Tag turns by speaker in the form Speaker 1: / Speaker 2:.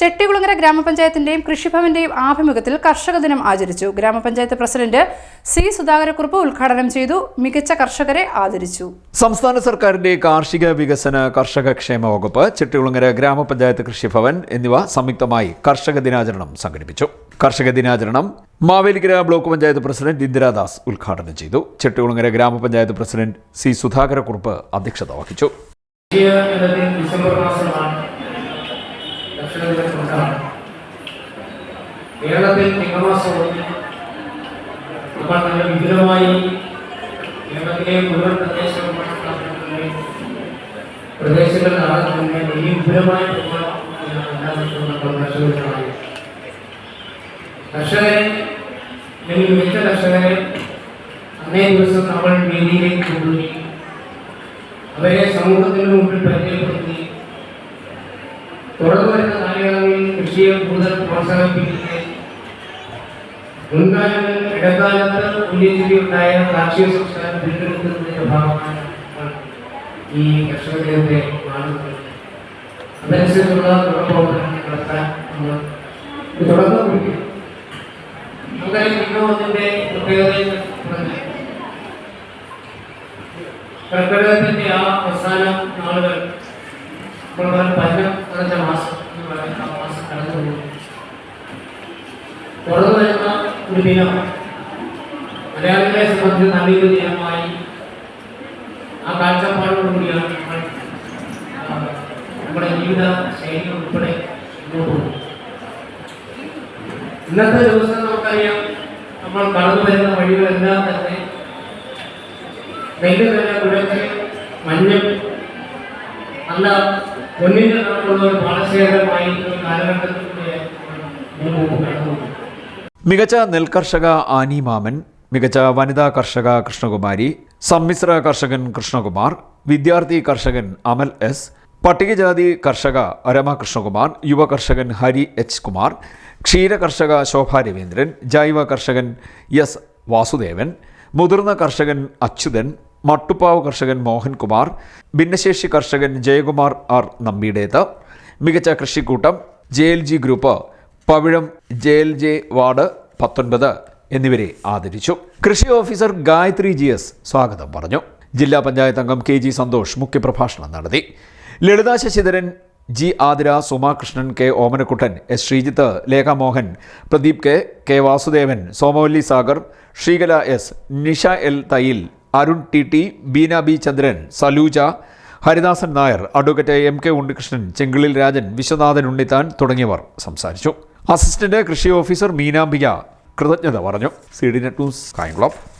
Speaker 1: ചെട്ടികുളങ്ങര ഗ്രാമപഞ്ചായത്തിന്റെയും കൃഷിഭവന്റെയും ആഭിമുഖ്യത്തിൽ കർഷക ദിനം ആചരിച്ചു. ഗ്രാമപഞ്ചായത്ത് പ്രസിഡന്റ് സി സുധാകരക്കുറുപ്പ് ഉദ്ഘാടനം ചെയ്തു. മികച്ച കർഷകരെ ആദരിച്ചു.
Speaker 2: സംസ്ഥാന സർക്കാരിന്റെ കാർഷിക വികസന കർഷക ക്ഷേമ വകുപ്പ് ചെട്ടികുളങ്ങര ഗ്രാമപഞ്ചായത്ത് കൃഷിഭവൻ എന്നിവ സംയുക്തമായി കർഷക ദിനാചരണം സംഘടിപ്പിച്ചു. കർഷക ദിനാചരണം മാവേലിക്കര ബ്ലോക്ക് പഞ്ചായത്ത് പ്രസിഡന്റ് ഇന്ദിരാദാസ് ഉദ്ഘാടനം ചെയ്തു. ചെട്ടികുളങ്ങര ഗ്രാമപഞ്ചായത്ത് പ്രസിഡന്റ് സി സുധാകരക്കുറുപ്പ് അധ്യക്ഷത വഹിച്ചു.
Speaker 3: ഡിസംബർ മാസമാണ് കേരളത്തിൽ ചിങ്ങമാസവും നമ്മൾ നല്ല വിപുലമായി കേരളത്തിലെ മുഴുവൻ പ്രദേശങ്ങളിലെ പ്രദേശങ്ങളിലാണ് തന്നെ ഈ വിപുലമായ കർഷകരാണ് കർഷകരെ അല്ലെങ്കിൽ മിക്ക കർഷകരെ അന്നേ ദിവസം നമ്മൾ വേദിയിലേക്ക് കൊണ്ടുപോയി അവരെ സമൂഹത്തിന് മുമ്പിൽ പരിചയപ്പെടുത്തി. തുടർന്നു വരുന്ന കാലയളവിൽ കൃഷിയെ കൂടുതൽ പ്രോത്സാഹിപ്പിക്കുകയും മുൻകാലങ്ങളിൽ ഇടക്കാലത്ത് ഉന്നയിക്കുകയുണ്ടായ കാർഷിക സംസ്കാരം വീണ്ടെടുക്കുന്നതിന്റെ ഭാഗമാണ് ഈ കർഷക ദിനത്തെ കാണുന്നത് അതനുസരിച്ചുള്ള തുടർപ്രവർത്തനങ്ങൾ നടത്താൻ നമ്മൾ തുടക്കം കുറിക്കും നമുക്കറിയാം വിഭവത്തിന്റെ പ്രത്യേകതയിൽ കർക്കിടകത്തിന്റെ ആ അവസാന നാളുകൾ നമ്മൾ പഞ്ഞം നിറഞ്ഞ മാസം എന്ന് പറയുന്ന ആ മാസം കടന്നു വരുന്ന ഒരു ദിനം മലയാളികളെ സംബന്ധിച്ച് നല്ലൊരു ആ കാഴ്ചപ്പാടോടുകൂടിയാണ് നമ്മുടെ ജീവിത ശൈലി ഉൾപ്പെടെ ഇന്നത്തെ ദിവസം നമുക്കറിയാം നമ്മൾ കടന്നു വരുന്ന വഴികളെല്ലാം തന്നെ നെല്ല് തന്നെ കുഴച്ച് മഞ്ഞൾ നല്ല പൊന്നിന്റെ നിറമുള്ള ഒരു പാടശേഖരമായി ഒരു കാലഘട്ടത്തിലൂടെ.
Speaker 2: മികച്ച നെൽകർഷക ആനി മാമൻ മികച്ച വനിതാ കർഷക കൃഷ്ണകുമാരി സമ്മിശ്ര കർഷകൻ കൃഷ്ണകുമാർ വിദ്യാർത്ഥി കർഷകൻ അമൽ എസ് പട്ടികജാതി കർഷക അരമ കൃഷ്ണകുമാർ യുവ കർഷകൻ ഹരി എച്ച് കുമാർ ക്ഷീര കർഷക ശോഭ രവീന്ദ്രൻ ജൈവ കർഷകൻ എസ് വാസുദേവൻ മുതിർന്ന കർഷകൻ അച്യുതൻ മട്ടുപ്പാവ് കർഷകൻ മോഹൻകുമാർ ഭിന്നശേഷി കർഷകൻ ജയകുമാർ ആർ നമ്പിയുടേത് മികച്ച കൃഷിക്കൂട്ടം J L G group Pavizham J L J ward പത്തൊൻപത് എന്നിവരെ ആദരിച്ചു. കൃഷി ഓഫീസർ ഗായത്രി ജി എസ് സ്വാഗതം പറഞ്ഞു. ജില്ലാ പഞ്ചായത്ത് അംഗം കെ ജി സന്തോഷ് മുഖ്യപ്രഭാഷണം നടത്തി. Lalitha Sasidharan G Athira Sumakrishnan K Omanakuttan S Sreejith Lekha Mohan Pradeep K K Vasudevan Somavalli Sagar Sreekala S Nisha L Thayil Arun T T Beena B Chandran Saluja Haridasan Nair advocate M K Unnikrishnan Chenkilil Rajan Viswanathan Unnithan തുടങ്ങിയവർ സംസാരിച്ചു. Assistant കൃഷി officer Meenambika കൃതജ്ഞത പറഞ്ഞു. C D net news Kayamkulam